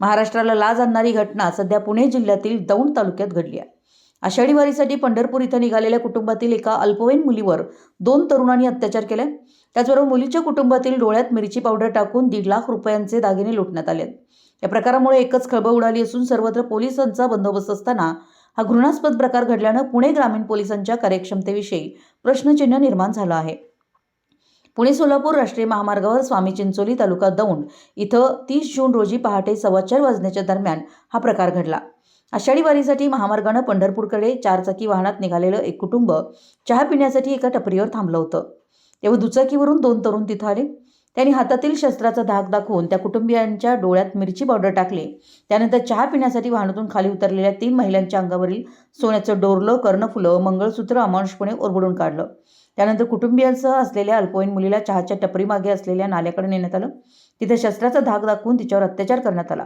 महाराष्ट्राला लाज आणणारी घटना सध्या पुणे जिल्ह्यातील दौंड तालुक्यात घडली आहे. आषाढी वारीसाठी पंढरपूर इथं निघालेल्या कुटुंबातील एका अल्पवयीन मुलीवर दोन तरुणांनी अत्याचार केले त्याचबरोबर मुलीच्या कुटुंबातील डोळ्यात मिरची पावडर टाकून दीड लाख रुपयांचे दागिने लुटण्यात आले या प्रकारामुळे एकच खळबळ उडाली असून सर्वत्र पोलिसांचा बंदोबस्त असताना हा घृणास्पद प्रकार घडल्यानं पुणे ग्रामीण पोलिसांच्या कार्यक्षमतेविषयी प्रश्नचिन्ह निर्माण झालं आहे. पुणे सोलापूर राष्ट्रीय महामार्गावर स्वामी चिंचोली तालुका दौंड इथं तीस जून रोजी पहाटे सव्वा चार वाजण्याच्या दरम्यान हा प्रकार घडला. आषाढी वारीसाठी महामार्गानं पंढरपूरकडे चारचाकी वाहनात निघालेलं एक कुटुंब चहा पिण्यासाठी एका टपरीवर थांबलं होतं. तेव्हा दुचाकीवरून दोन तरुण तिथं आले. त्यांनी हातातील शस्त्राचा धाक दाखवून त्या कुटुंबियांच्या डोळ्यात मिरची पावडर टाकले. त्यानंतर चहा पिण्यासाठी वाहनातून खाली उतरलेल्या तीन महिलांच्या अंगावरील सोन्याचं डोरलं कर्णफुलं मंगळसूत्र अमानुषपणे ओरबडून काढलं. त्यानंतर कुटुंबियांसह असलेल्या अल्पवयीन मुलीला चहाच्या टपरीमागे असलेल्या नाल्याकडे नेण्यात आलं. तिथे शस्त्राचा धाक दाखवून तिच्यावर अत्याचार करण्यात आला.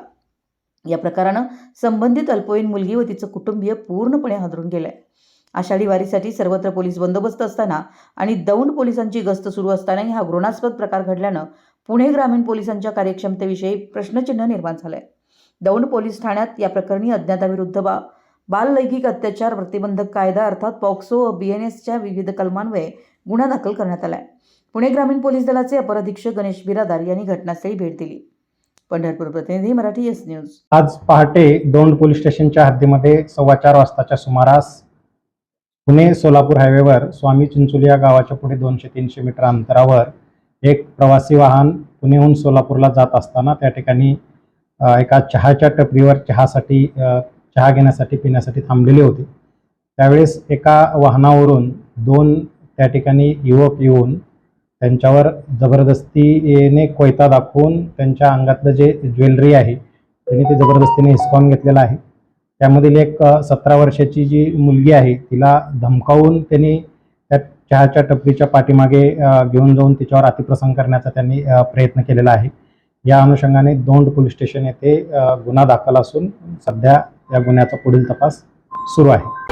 या प्रकारानं संबंधित अल्पवयीन मुलगी व तिचं कुटुंबीय पूर्णपणे हादरून गेलंय. आषाढी वारीसाठी सर्वत्र पोलीस बंदोबस्त असताना आणि दौंड पोलिसांची गस्त सुरू असतानाही हा घृणास्पद प्रकार घडल्यानं पुणे ग्रामीण पोलिसांच्या कार्यक्षमतेविषयी प्रश्नचिन्ह निर्माण झालंय. दौंड पोलीस ठाण्यात या प्रकरणी अज्ञाताविरुद्ध बा बाललैंगिक अत्याचार प्रतिबंधक कायदा अर्थात पॉक्सो व बी एन एसच्या विविध कलमांवये गुन्हा दाखल करण्यात आलाय. पुणे ग्रामीण पोलीस दलाचे अपर अधीक्षक गणेश बिरादार यांनी घटनास्थळी भेट दिली. पंढरपूर प्रतिनिधी मराठी एस न्यूज. आज पहाटे दौंड पोलीस स्टेशनच्या हद्दीमध्ये सव्वा चार वाजताच्या सुमारास पुणे सोलापूर हायवेवर स्वामी चिंचोली या गावाच्या पुढे दोनशे तीनशे मीटर अंतरावर एक प्रवासी वाहन पुणेहून सोलापूरला जात असताना त्या ठिकाणी एका चहाच्या टपरीवर चहासाठी चहा घेण्यासाठी पिण्यासाठी थांबलेले होते. त्यावेळेस एका वाहनावरून दोन त्या ठिकाणी युवक येऊन त्यांच्यावर जबरदस्तीने कोयता दाखवून त्यांच्या अंगातलं जे ज्वेलरी आहे त्यांनी ते जबरदस्तीने हिसकावून घेतलेलं आहे. त्यामधील एक सतरा वर्षाची जी मुलगी आहे तिला धमकावून त्यांनी त्या चहाच्या टपरीच्या पाठीमागे घेऊन जाऊन तिच्यावर अतिप्रसंग करण्याचा त्यांनी प्रयत्न केलेला आहे. या अनुषंगाने दोंड पोलीस स्टेशन येथे गुन्हा दाखल असून सध्या या गुन्ह्याचा पुढील तपास सुरू आहे.